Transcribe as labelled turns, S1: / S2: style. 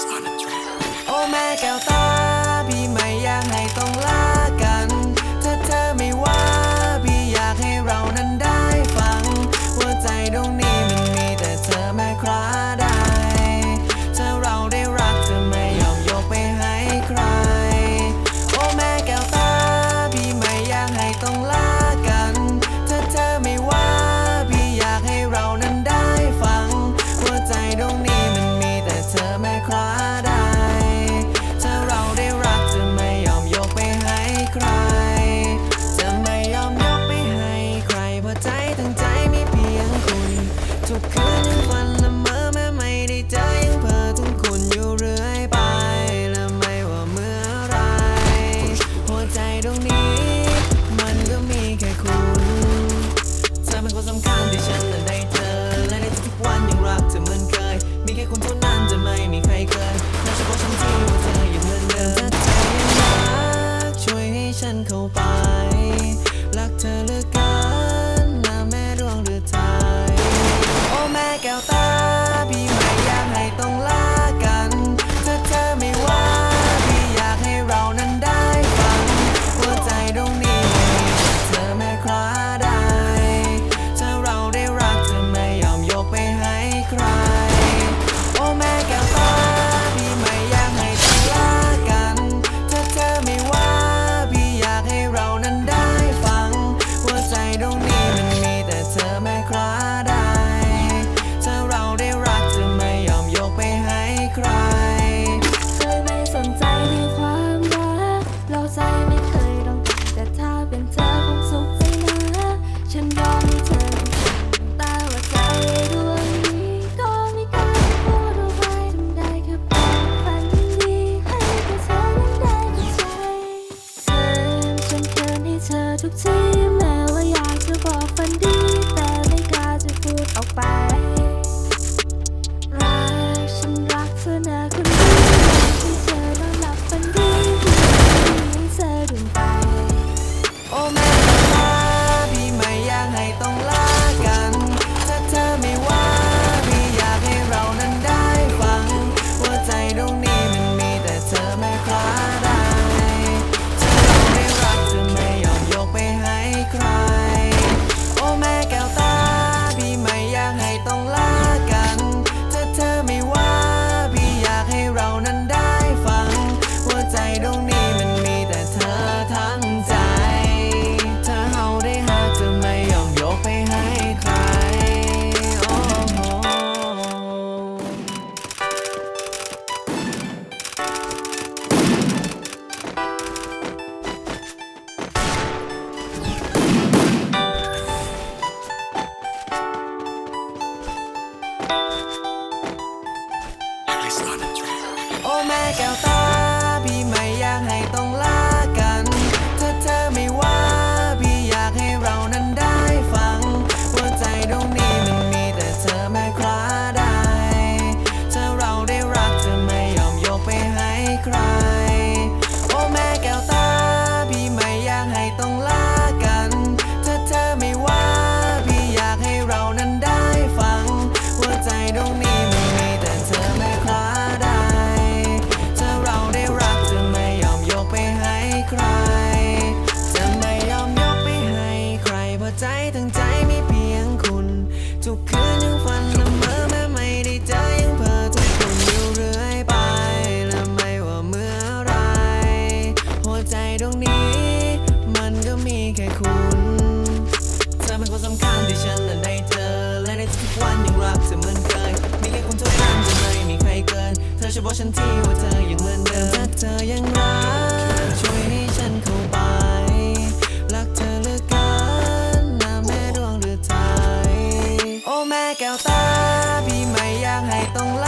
S1: Oh my God. กทีแม้ว่าอยากจะบอกฝันดี แต่ไม่กล้าจะพูดออกไป ที่ว่าเธอยังเหมือนเดิมรักเธอยังรักช่วยให้ฉันเข้าไป รักเธอเหลือเกินนะแม่ดวงหรือไทยโอ้แม่แก้วตาพี่ไม่อยากให้ต้องลา